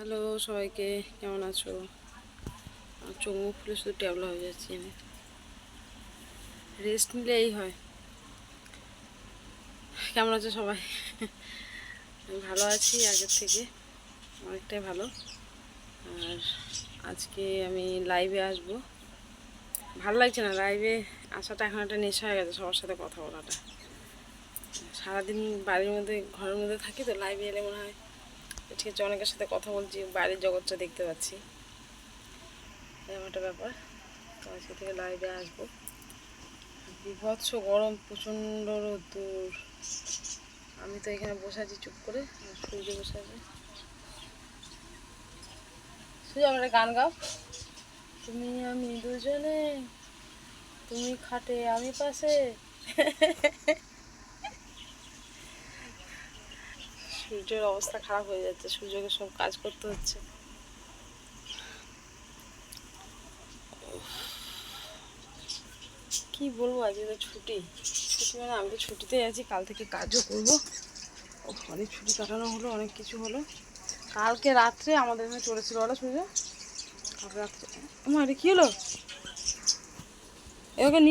Hello, সবাইকে কেমন আছো? মুখ ফুলে শুধু ট্যাবলা হয়ে যাচ্ছি আমি। রেস্ট নিলে এই হয়। কেমন আছো সবাই? ভালো আছি আগের থেকে, অনেকটাই ভালো। আর আজকে আমি লাইভে আসব। ভালো লাগছে না লাইভে আসাটা এখন একটা নেশা হয়ে গেছে সবার সাথে কথা বলাটা। সারাদিন বাড়ির মধ্যে, ঘরের মধ্যে থাকি তো লাইভে এলে মনে হয় ঠিক আছে, অনেকের সাথে কথা বলছি, বাইরের জগৎটা দেখতে পাচ্ছি। এরকম একটা ব্যাপার। তো আজকে থেকে লাইভে আসব। বিভৎস গরম, প্রচণ্ড রোদ্দুর। আমি তো এখানে বসে আছি চুপ করে সূর্য বসে আছে। সূর্য, আমার গান গাও। তুমি আমি দুজনে, তুমি খাটে, আমি পাশে। সূর্যের অবস্থা খারাপ হয়ে যাচ্ছে, সূর্যকে সব কাজ করতে হচ্ছে। কি বলব, আজকে তো ছুটি। ছুটি মানে আমি তো ছুটিতে আছি, কাল থেকে কাজও করব। অনেক ছুটি কাটানো হলো, অনেক কিছু হলো। কালকে রাত্রে আমাদের এখানে চলেছিল ওরা সূর্য। কালকে রাত্রে আমার কি হলো? এবার